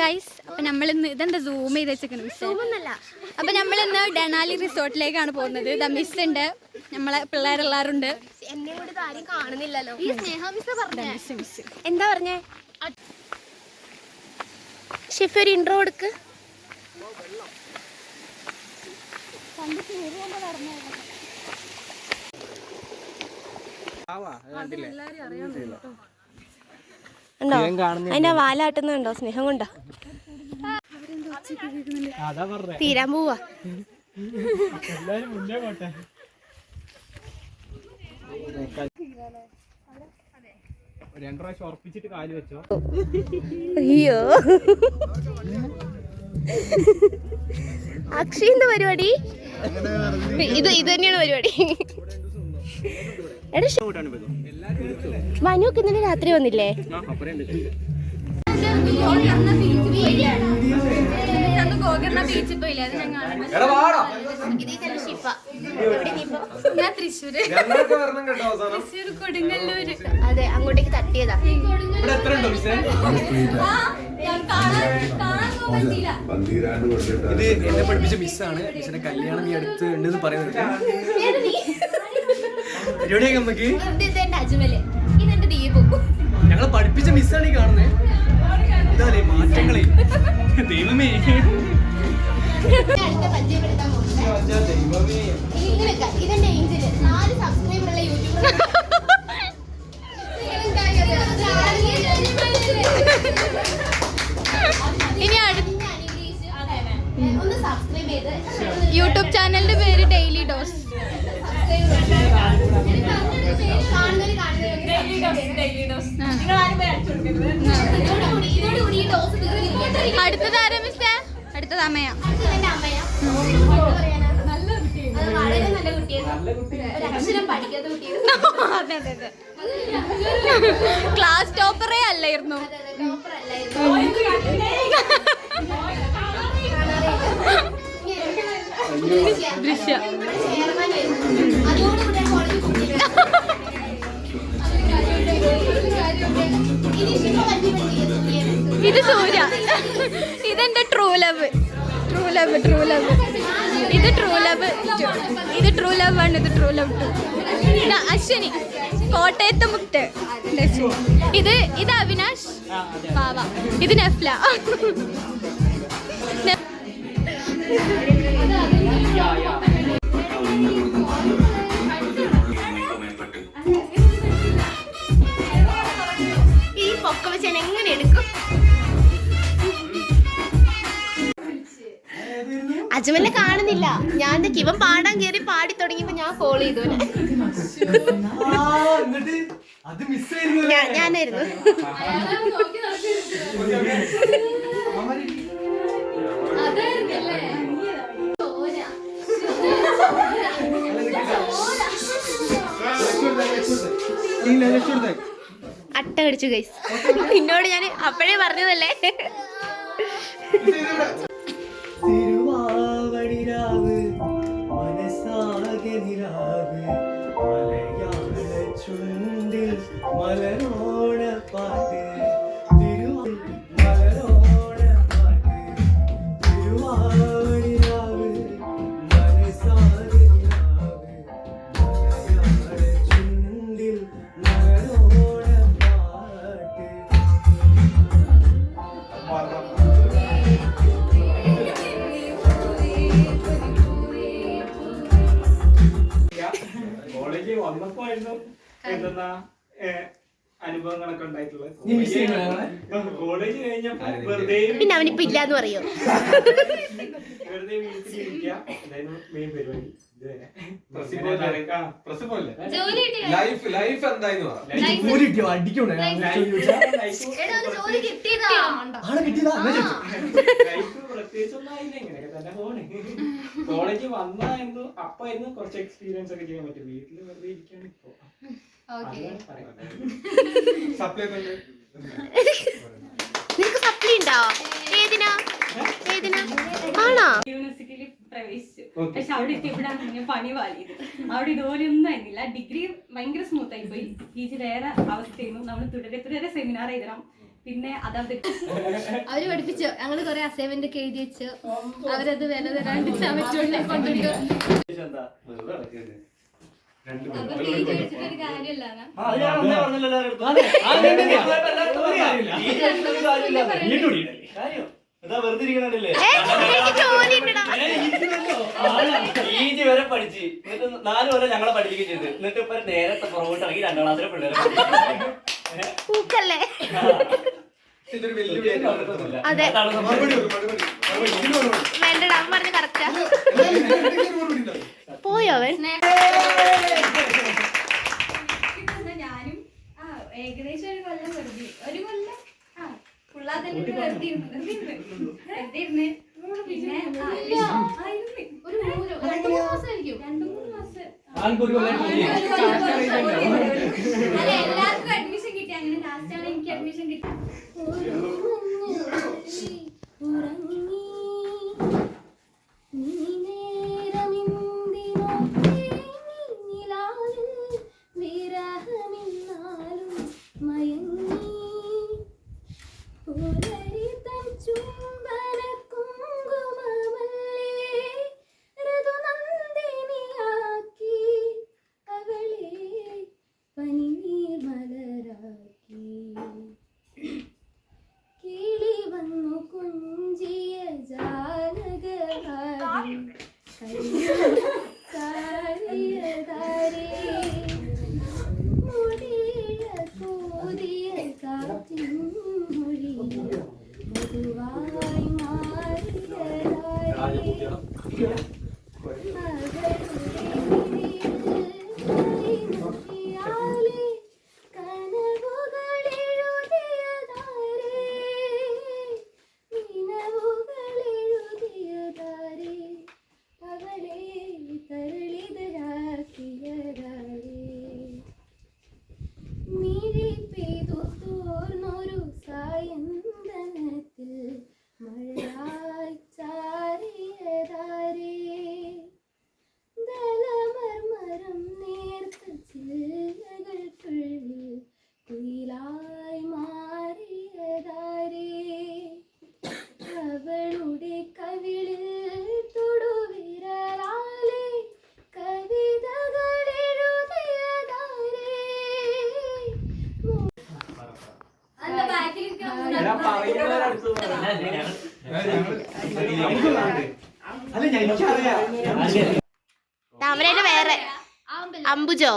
Guys അപ്പൊ നമ്മളിന്ന് ഇതെന്താ സൂം ചെയ്ത് വെച്ചേക്കണ മിസ് അപ്പൊ നമ്മളിന്ന് ഡെനാലി റിസോർട്ടിലേക്കാണ് പോകുന്നത്. ദ മിസ് ഉണ്ട്. നമ്മളെ പിള്ളേരെല്ലാരുണ്ട് എന്നെ കൂടി ഇത് ആരും കാണുന്നില്ലല്ലോ. ഈ സ്നേഹ മിസ് പറഞ്ഞ? എന്താ പറഞ്ഞേ? ഷെഫ് ഒരു ഇൻട്രോ കൊടുക്ക്. ഉണ്ടോ? അതിന്റെ വാലാട്ടുന്നുണ്ടോ? സ്നേഹം കൊണ്ടോ. തീരാൻ പോവാ. അയ്യോ. അക്ഷയന്റെ പരിപാടി? ഇത് ഇത് തന്നെയാണ് പരിപാടി. എടാ ഇന്നലെ രാത്രി വന്നില്ലേ? അത് ഞാൻ കാണാൻ ഞാൻ തൃശ്ശൂര് തൃശ്ശൂർ കൊടുങ്ങല്ലൂര് അതെ അങ്ങോട്ടേക്ക് തട്ടിയതാ. ഇത് എന്നെ പഠിപ്പിച്ച മിസ്സാണ്. മിസ്സിന്റെ കല്യാണം ഈ അടുത്ത് ഉണ്ടെന്ന് പറയുന്നത് പരിപാടിയൊക്കെ നമുക്ക് ഇതെന്റെ ഞങ്ങളെ പഠിപ്പിച്ച മിസ്സാണ് ഈ കാണുന്നത് ഇതാലേ മാറ്റങ്ങളെ ദൈവമേ ഇതെന്റെ ഏഞ്ചൽ നാല് സബ്സ്ക്രൈബർ ക്ലാസ് ടോപ്പറേ അല്ലായിരുന്നു. ദൃശ്യ. ഇത് സൂര്യ. ഇതെന്റെ true love love true love ഇത് ട്രൂ ലവ് ഇത് ട്രൂ ലവ് ആണ് ഇത് ട്രൂ ലവ് ടു അശ്വിനി കോട്ടയത്ത് മുത്ത്. ഇത്. ഇത് അവിനാഷ് പാവ ഇത് നെഫ്ല. Yeah, ഈ കാണുന്നില്ല ഞാൻ എന്റെ ഇവൻ പാടാൻ കയറി പാടി തുടങ്ങിയപ്പോ ഞാൻ കോൾ ചെയ്തു. ഞാനായിരുന്നു. അട്ട കടിച്ചു ഗൈസ് നിന്നോട് ഞാൻ അപ്പോഴേ പറഞ്ഞതല്ലേ? കോളേജിൽ വന്നപ്പോ ആയിരുന്നു എന്തെന്നാ അനുഭവങ്ങളൊക്കെ ഉണ്ടായിട്ടുള്ളത്? കോളേജ് കഴിഞ്ഞപ്പോ വെറുതെ പിന്നെ അവനിപ്പോ ഇല്ലാന്ന് പറയോ? വെറുതെ വീട്ടിലിരിക്കുക. മെയിൻ പരിപാടി? ലൈഫ് ലൈഫ് എന്തായിരുന്നു? ജോലി കിട്ടിയോ അടിക്കണേ ലൈഫ് പ്രത്യേകിച്ചൊന്നും ആയില്ല ഇങ്ങനെയൊക്കെ തന്നെ പോണ്. കോളേജിൽ വന്നായിരുന്നു അപ്പായിരുന്നു കുറച്ച് എക്സ്പീരിയൻസ് ഒക്കെ ചെയ്യാൻ പറ്റും. വീട്ടിൽ വെറുതെ ഇരിക്കാണ് ഇപ്പോ. സപ്ലൈ നിനക്ക് സപ്ലി ഉണ്ടോ? ഏതിനാ? ഏതിനാ? ആണോ? യൂണിവേഴ്സിറ്റിയിൽ പ്രവേശിച്ചു. പക്ഷെ അവിടെ എത്തിയപ്പോഴാണ് ഞാൻ പണി പാലിയത് അവിടെ ഇതുപോലെയൊന്നും ആയിരുന്നില്ല. ഡിഗ്രി ഭയങ്കര സ്മൂത്ത് ആയി പോയി. പി ജി വേറെ അവസ്ഥയായിരുന്നു. നമ്മൾ തുടരെ തുടരെ സെമിനാർ എഴുതണം. പിന്നെ അതത് അവർ പഠിപ്പിച്ചു ഞങ്ങൾ കൊറേ അസൈൻമെന്റ് ഒക്കെ എഴുതി വെച്ചു അവരത് വില തരാണ്ട് ചമച്ചുകൊണ്ടേ. ഈജി വരെ പഠിച്ച്. എന്നിട്ട് നാല് വരെ ഞങ്ങളെ പഠിപ്പിക്കുകയും ചെയ്ത്. എന്നിട്ട് ഇപ്പൊ നേരത്തെ പുറകോട്ട് ഇറങ്ങി രണ്ടാം ക്ലാസ്സിലെ പിള്ളേരെ പൂക്കല്ലേ. അതെ. വേണ്ടടാ അവൻ പറഞ്ഞ കറക്റ്റാ. പോയോ അവൻ? ഞാനും ഏകദേശം ഒരു കൊല്ലം വെറുതെ ഒരു കൊല്ലം ആ ഫുള്ളാ തന്നെ വെറുതെ ഇരുന്നു വെറുതെ ഇരുന്നു വെറുതെ ഇരുന്ന് പിന്നെ ഒരു മൂന്ന് രണ്ട് മൂന്ന് മാസമായിരിക്കും രണ്ടു മൂന്ന് മാസം. എല്ലാവർക്കും താമരേന്റെ വേറെ. അംബുജോ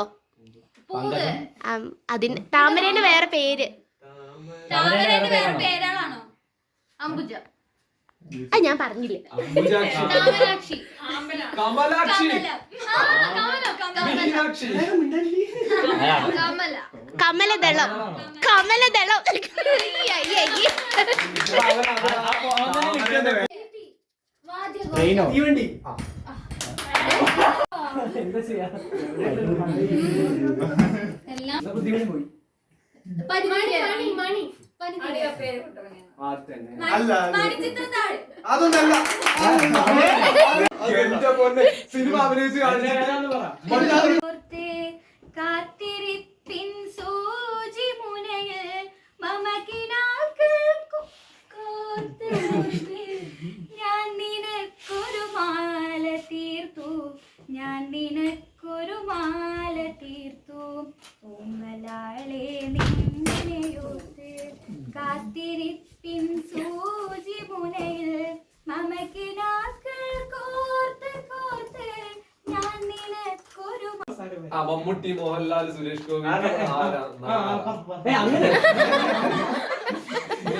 അതിന് താമരേന്റെ വേറെ പേര്. ആ ഞാൻ പറഞ്ഞില്ലേ. കമലദളം. താമരാക്ഷി കമലാക്ഷി കമലം. ആ, കമലം, കമലം. മീനാക്ഷി കമല കമലദളം കമലദളം അയ്യ, അയ്യ, അയ്യ. ട്രെയിനോ തീവണ്ടി എന്താ ചെയ്യാ? പോയി? അതൊന്നല്ല എന്റെ പൊന്നെ സിനിമ അഭിനയിച്ച് കാത്തിരിപ്പിൻ സൂചി മുനയിൽ മമകിനാക്കൾ കോർത്ത് ആ മമ്മൂട്ടി മോഹൻലാൽ സുരേഷ് ഗോപി. അങ്ങനെ.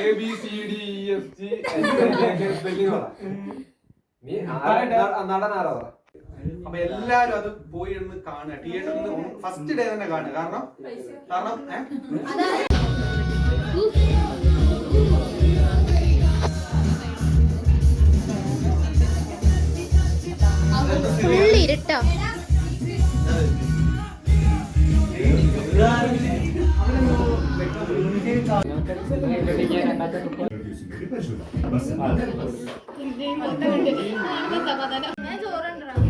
A B C D E F G spelling പറ നീ ആരാ? നടൻ ആരാ പറ അപ്പൊ എല്ലാരും അത് പോയി ഒന്ന് കാണുക. തിയേറ്ററിൽ ഫസ്റ്റ് ഡേ തന്നെ കാണുക. കാരണം കാരണം ഞാൻ ചോറുണ്ടോ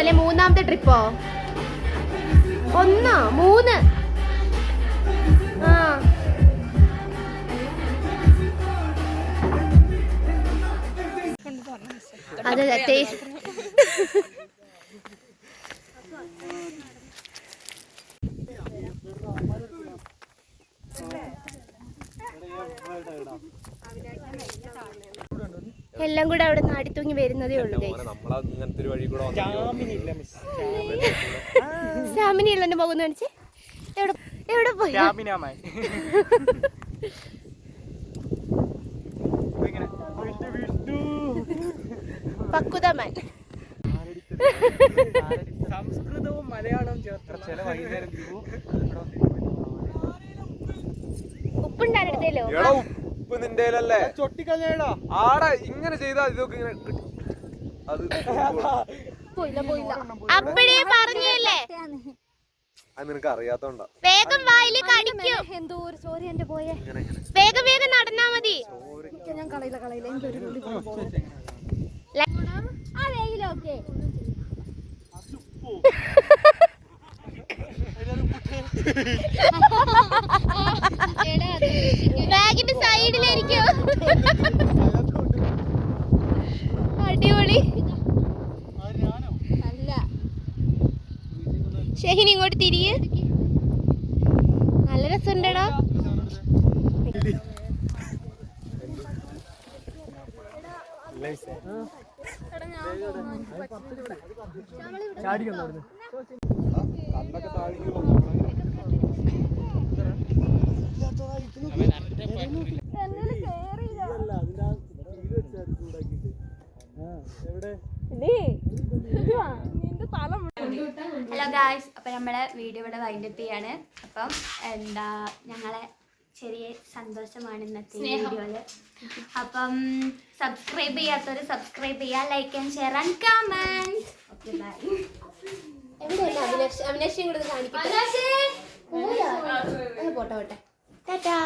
അജ്മലെ മൂന്നാമത്തെ ട്രിപ്പോ ഒന്നോ? മൂന്ന്? ആ. അതെ അതെ എല്ലാം കൂടെ അവിടെ നാടി തൂങ്ങി വരുന്നതേ ഉള്ളൂ ശ്യാമിനി എന്നെ പോകുന്ന കാണിച്ചേ? എവിടെ എവിടെ പോയി? പക്വതമാൻ ഉപ്പ് നിന്റെയിലല്ലേ ചൊട്ടിക്കളഞ്ഞേടാ. ആടാ ഇങ്ങനെ ചെയ്താ ഇതൊക്കെ ഇങ്ങനെ കിട്ടി. അത് അപ്പഴേ പറഞ്ഞല്ലേ? അത് നിനക്ക് അറിയാത്തോണ്ടാ. വേഗം വായിൽ കടിക്കും. എന്തോ ഒരു സോറി എന്റെ പോയെ. വേഗം വേഗം നടന്നാ മതി. ഞാൻ കളയില്ല കളയില്ല. എനിക്കൊരു തുള്ളി പോലും പോകണം. ല- ആ വേഗിലൊക്കെ ബാഗിന്റെ സൈഡിലായിരിക്കും അടിപൊളി. അല്ല. ഷെഹിൻ ഇങ്ങോട്ട് തിരിയ്. നല്ല രസമുണ്ടടാ. ഹലോ ഗായ്സ് അപ്പം നമ്മളെ വീഡിയോ ഇവിടെ വൈൻഡപ്പ് ചെയ്യാണ്. അപ്പം എന്താ ഞങ്ങളെ ചെറിയ സന്തോഷമാണ് ഇന്നത്തെ വീഡിയോയിൽ. അപ്പം സബ്സ്ക്രൈബ് ചെയ്യാത്തവർ സബ്സ്ക്രൈബ് ചെയ്യാ like and share and comment okay bye കൂടെ കാണിക്കട്ടെ. പോട്ടെ പോട്ടെ. ടാറ്റാ.